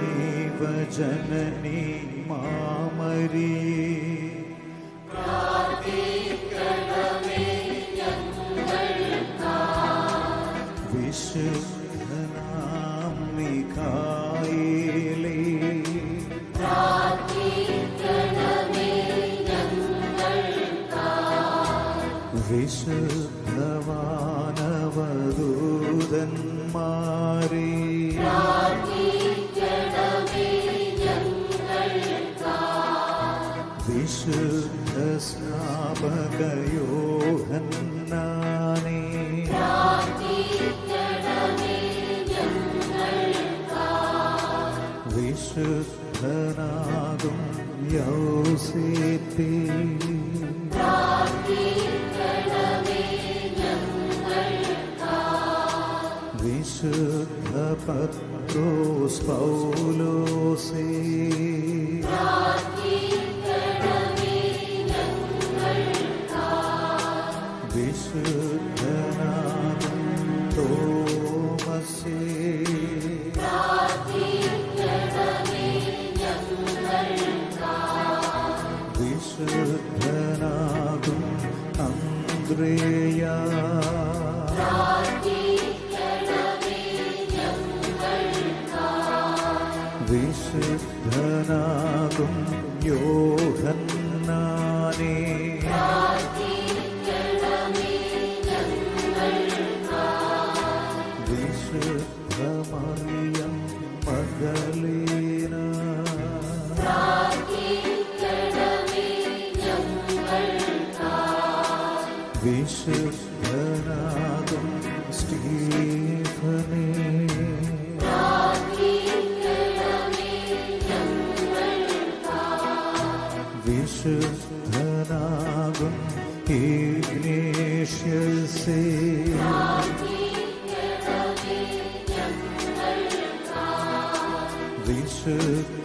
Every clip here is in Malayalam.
ദൈവജനനി മാമരിയേ. വിശുദ്ധനാം മിഖായേലേ വിശുദ്ധവാനവദൂതന്മാരേ. വിശുദ്ധ സ്നാപകയോഹന്നാനേ വിശുദ്ധനാകും യൗസേപ്പേ. വിശുദ്ധ പത്രോസ് പൗലോസേ. വിശുദ്ധനാകും അന്ത്രേയ വിശുദ്ധനാകും യോഹന്നാനേ. വിശുദ്ധനാകും ഇഗ്നേഷ്യസേ വിശുദ്ധനാകും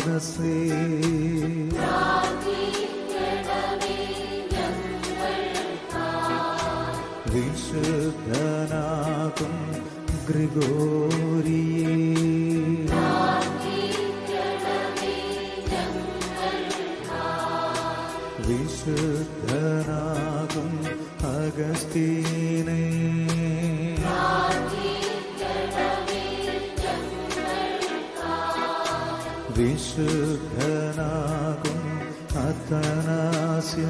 ആഗ്നസേ വിശുദ്ധനാകും ഗ്രിഗോരിയേ. വിശുദ്ധനാകും അഗസ്തീനേ. വിശുദ്ധനാകും അത്തനാസ്യസേ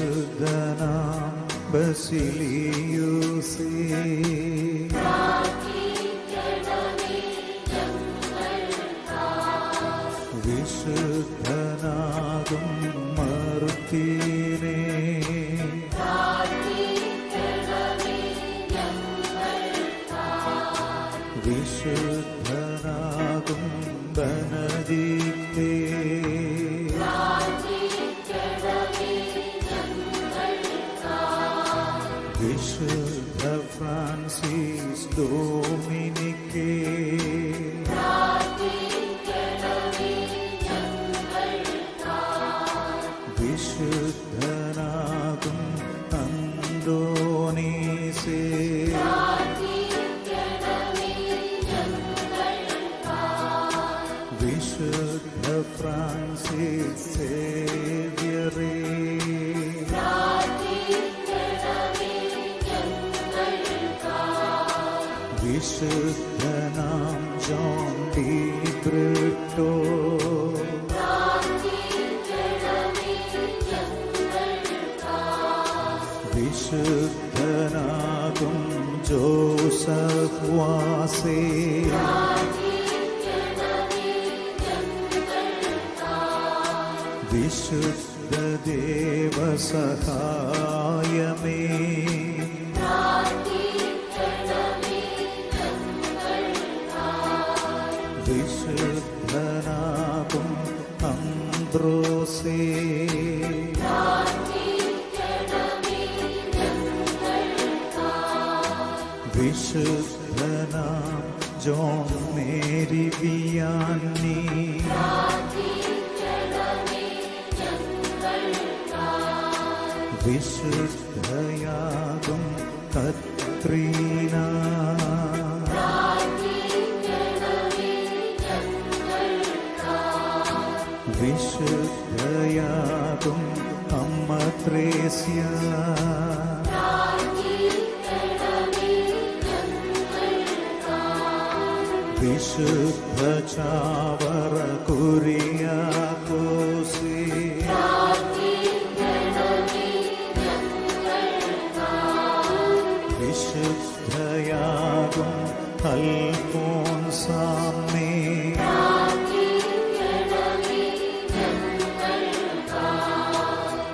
വിശുദ്ധനാം ബസിലിയൂസേ ഡോമിനിക്കേ വിശുദ്ധനാകും അന്തോണീസേ. വിശുദ്ധ ഫ്രാൻസിസ്. വിശുദ്ധനാം ജോൺ ഡി ബ്രിട്ടോ വിശുദ്ധനാകും ജോസഫ് വാസേ വിശുദ്ധ ദേവസഹായമേ. വിശുദ്ധനാകും അംബ്രോസേ. വിശുദ്ധനാം ജോൺ മേരി വിയാനി വിശുദ്ധയാകും കത്രീന. വിശുദ്ധയാകും അമ്മ ത്രേസ്യ. വിശുദ്ധ ചാവറ കുരിയാക്കോസേ വിശുദ്ധയാകും അൽഫോൻസാമേ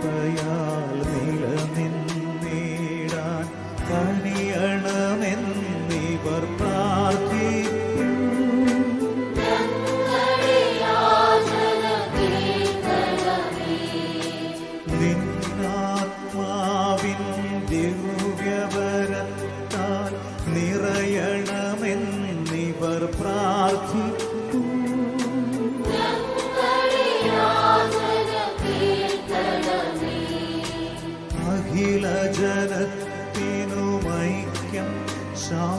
കൃപയാൽ നിലനിന്നിടാൻ ദിവ്യവരത്താൽ നിറയണമെന്നിവർ പ്രാർത്ഥിക്കും. shall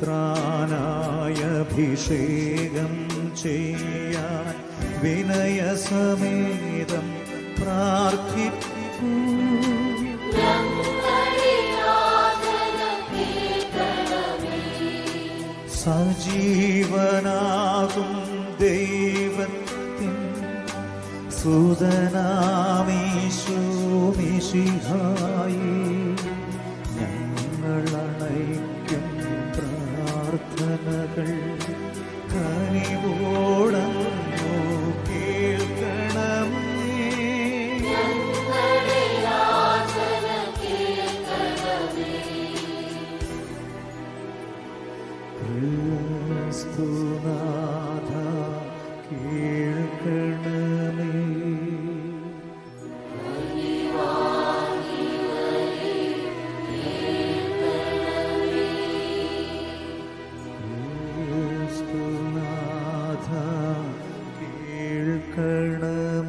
മെത്രാനായ അഭിഷേകം ചെയ്യാൻ വിനയസമേതം പ്രാർത്ഥിക്കൂ. സജീവനാകും ദൈവത്തിൻ സുതനാമീശോമിഷിഹായി കഥകൾ കനിവോടം ക്രിസ്തുനാഥ കേൾക്കണമേ.